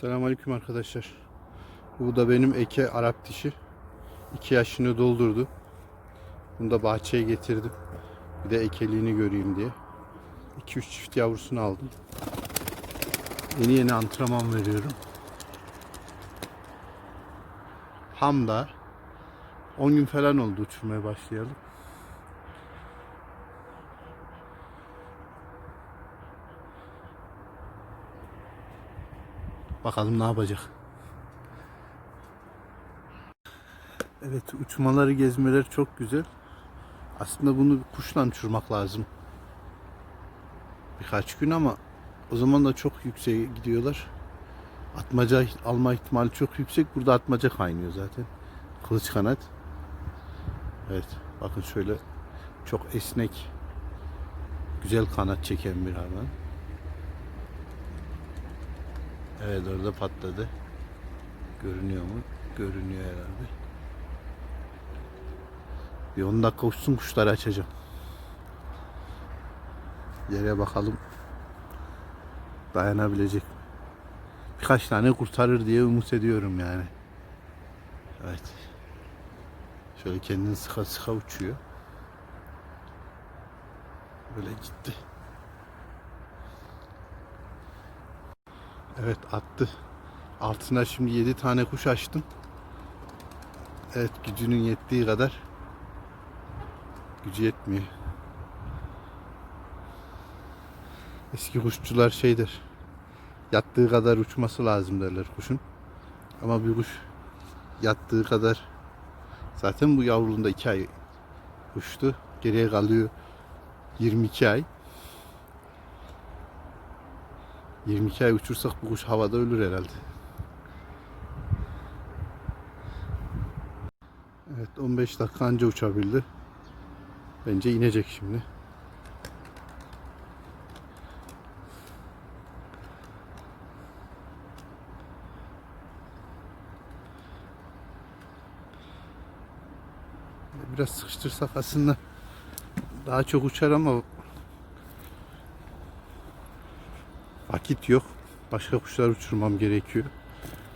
Selamünaleyküm arkadaşlar. Bu da benim eke Arap dişi. 2 yaşını doldurdu. Bunu da bahçeye getirdim. Bir de ekeliğini göreyim diye. 2-3 çift yavrusunu aldım. Yeni yeni antrenman veriyorum. Hamda 10 gün falan oldu uçurmaya başlayalım. Bakalım ne yapacak. Evet uçmaları gezmeler çok güzel. Aslında bunu kuşla uçurmak lazım. Birkaç gün ama o zaman da çok yükseğe gidiyorlar. Atmaca alma ihtimali çok yüksek. Burada atmaca kaynıyor zaten. Kılıç kanat. Evet bakın şöyle çok esnek güzel kanat çeken bir hayvan. Evet orada patladı. Görünüyor mu? Görünüyor herhalde. Bir 10 dakika uçsun kuşları açacağım. Yere bakalım. Dayanabilecek? Birkaç tane kurtarır diye umut ediyorum yani. Evet. Şöyle kendini sıka sıka uçuyor. Böyle gitti. Evet attı. Altına şimdi 7 tane kuş açtım. Evet gücünün yettiği kadar. Gücü yetmiyor. Eski kuşçular şeydir. Yattığı kadar uçması lazım derler kuşun. Ama bir kuş yattığı kadar zaten bu yavruluğunda 2 ay uçtu. Geriye kalıyor 22 ay. 22 ay uçursak bu kuş havada ölür herhalde. Evet 15 dakika anca uçabildi. Bence inecek şimdi. Biraz sıkıştırsak aslında daha çok uçar ama vakit yok. Başka kuşlar uçurmam gerekiyor.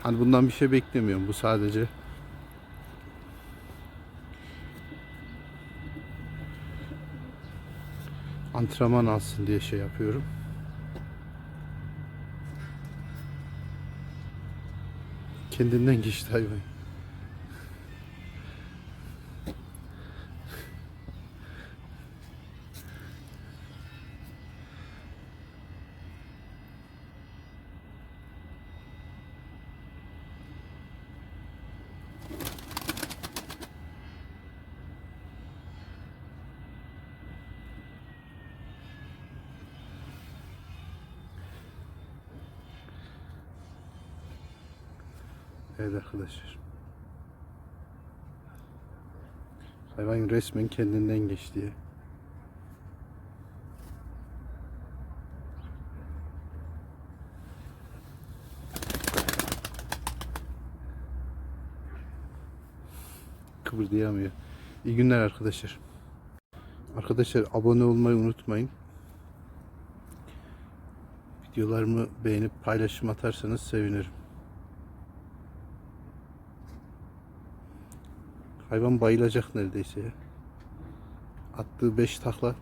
Hani bundan bir şey beklemiyorum. Bu sadece antrenman alsın diye şey yapıyorum. Kendinden geçti hayvan. Evet arkadaşlar. Hayvan resmen kendinden geçti ya. Kıpırdayamıyor. İyi günler arkadaşlar. Arkadaşlar abone olmayı unutmayın. Videolarımı beğenip paylaşım atarsanız sevinirim. Hayvan bayılacak neredeyse ya. Attığı 5 takla